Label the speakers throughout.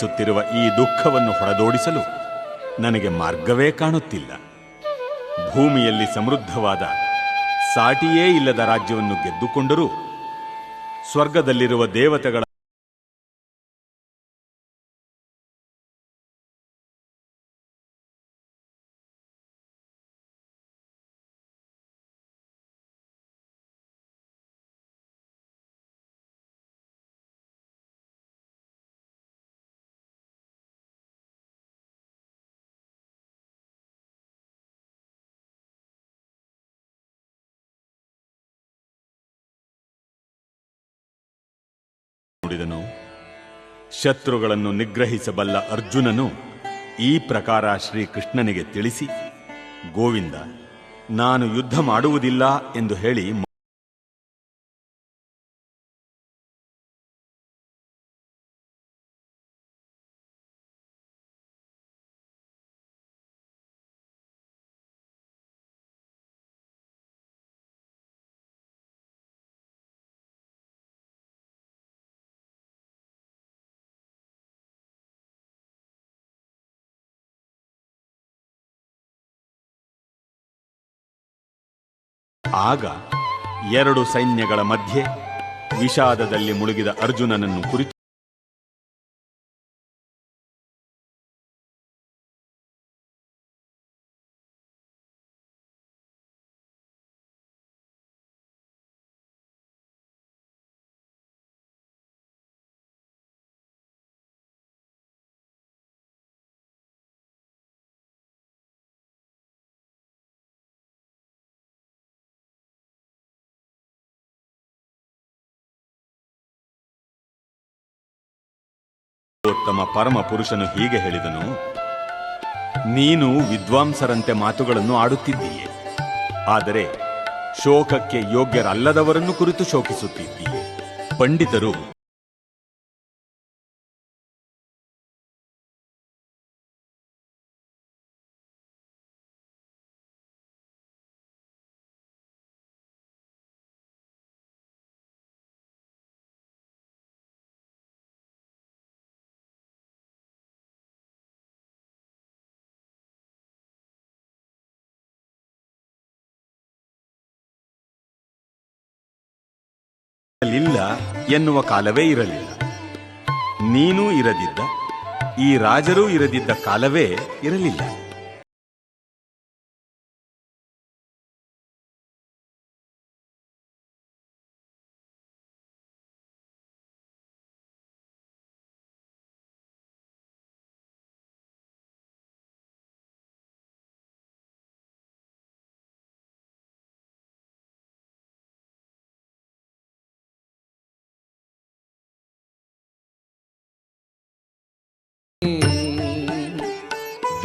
Speaker 1: ಸುತ್ತಿರುವ ಈ ದುಃಖವನ್ನು ಹೊಡೆದೋಡಿಸಲು ನನಗೆ ಮಾರ್ಗವೇ ಕಾಣುತ್ತಿಲ್ಲ. ಭೂಮಿಯಲ್ಲಿ ಸಮೃದ್ಧವಾದ ಸಾಟಿಯೇ ಇಲ್ಲದ ರಾಜ್ಯವನ್ನು ಗೆದ್ದುಕೊಂಡರೂ ಸ್ವರ್ಗದಲ್ಲಿರುವ ದೇವತೆಗಳ ನುಡಿದನು. ಶತ್ರುಗಳನ್ನು ನಿಗ್ರಹಿಸಬಲ್ಲ ಅರ್ಜುನನು ಈ ಪ್ರಕಾರ ಶ್ರೀಕೃಷ್ಣನಿಗೆ ತಿಳಿಸಿ ಗೋವಿಂದ ನಾನು ಯುದ್ಧ ಮಾಡುವುದಿಲ್ಲ ಎಂದು ಹೇಳಿ ಆಗ ಎರಡು ಸೈನ್ಯಗಳ ಮಧ್ಯೆ ವಿಷಾದದಲ್ಲಿ ಮುಳುಗಿದ ಅರ್ಜುನನನ್ನು ಕುರಿತು ಉತ್ತಮ ಪರಮ ಪುರುಷನು ಹೀಗೆ ಹೇಳಿದನು, ನೀನು ವಿದ್ವಾಂಸರಂತೆ ಮಾತುಗಳನ್ನು ಆಡುತ್ತಿದ್ದೀಯೆ, ಆದರೆ ಶೋಕಕ್ಕೆ ಯೋಗ್ಯರಲ್ಲದವರನ್ನು ಕುರಿತು ಶೋಕಿಸುತ್ತಿದ್ದೀಯೆ. ಪಂಡಿತರು ಇಲ್ಲ ಎನ್ನುವ ಕಾಲವೇ ಇರಲಿಲ್ಲ. ನೀನೂ ಇರದಿದ್ದ ಈ ರಾಜರೂ ಇರದಿದ್ದ ಕಾಲವೇ ಇರಲಿಲ್ಲ.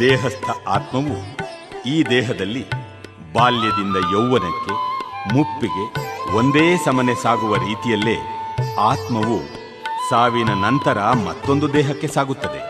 Speaker 1: ದೇಹಸ್ಥ ಆತ್ಮವು ಈ ದೇಹದಲ್ಲಿ ಬಾಲ್ಯದಿಂದ ಯೌವನಕ್ಕೆ ಮುಪ್ಪಿಗೆ ಒಂದೇ ಸಮನೆ ಸಾಗುವ ರೀತಿಯಲ್ಲೇ ಆತ್ಮವು ಸಾವಿನ ನಂತರ ಮತ್ತೊಂದು ದೇಹಕ್ಕೆ ಸಾಗುತ್ತದೆ.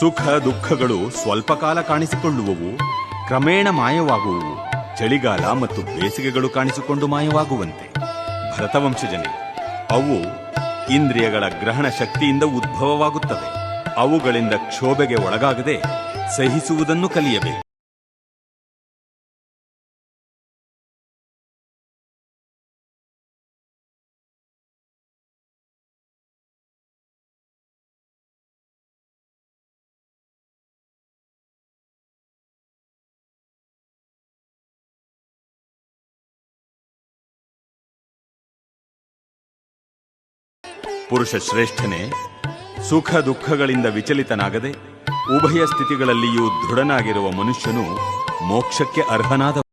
Speaker 1: ಸುಖ ದುಃಖಗಳು ಸ್ವಲ್ಪ ಕಾಲ ಕಾಣಿಸಿಕೊಳ್ಳುವವು, ಕ್ರಮೇಣ ಮಾಯವಾಗುವವು, ಚಳಿಗಾಲ ಮತ್ತು ಬೇಸಿಗೆಗಳು ಕಾಣಿಸಿಕೊಂಡು ಮಾಯವಾಗುವಂತೆ. ಭರತವಂಶಜನೆ, ಅವು ಇಂದ್ರಿಯಗಳ ಗ್ರಹಣ ಶಕ್ತಿಯಿಂದ ಉದ್ಭವವಾಗುತ್ತವೆ. ಅವುಗಳಿಂದ ಕ್ಷೋಭೆಗೆ ಒಳಗಾಗದೆ ಸಹಿಸುವುದನ್ನು ಕಲಿಯಬೇಕು. ಪುರುಷ ಶ್ರೇಷ್ಠನೇ ಸುಖ ದುಃಖಗಳಿಂದ ವಿಚಲಿತನಾಗದೆ ಉಭಯ ಸ್ಥಿತಿಗಳಲ್ಲಿಯೂ ದೃಢನಾಗಿರುವ ಮನುಷ್ಯನು ಮೋಕ್ಷಕ್ಕೆ ಅರ್ಹನಾದ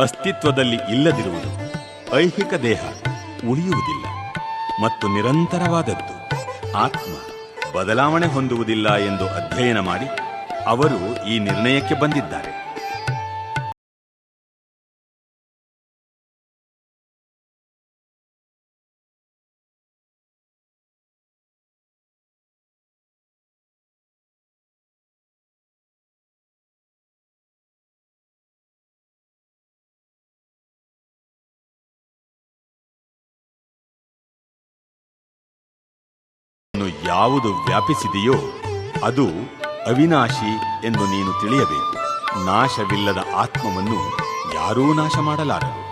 Speaker 1: ಅಸ್ತಿತ್ವದಲ್ಲಿ ಇಲ್ಲದಿರುವುದು, ಐಹಿಕ ದೇಹ ಉಳಿಯುವುದಿಲ್ಲ ಮತ್ತು ನಿರಂತರವಾದದ್ದು, ಆತ್ಮ ಬದಲಾವಣೆ ಹೊಂದುವುದಿಲ್ಲ ಎಂದು ಅಧ್ಯಯನ ಮಾಡಿ ಅವರು ಈ ನಿರ್ಣಯಕ್ಕೆ ಬಂದಿದ್ದಾರೆ. ಯಾವುದು ವ್ಯಾಪಿಸಿದೆಯೋ ಅದು ಅವಿನಾಶಿ ಎಂದು ನೀನು ತಿಳಿಯಬೇಕು. ನಾಶವಿಲ್ಲದ ಆತ್ಮವನ್ನು ಯಾರೂ ನಾಶ ಮಾಡಲಾರರು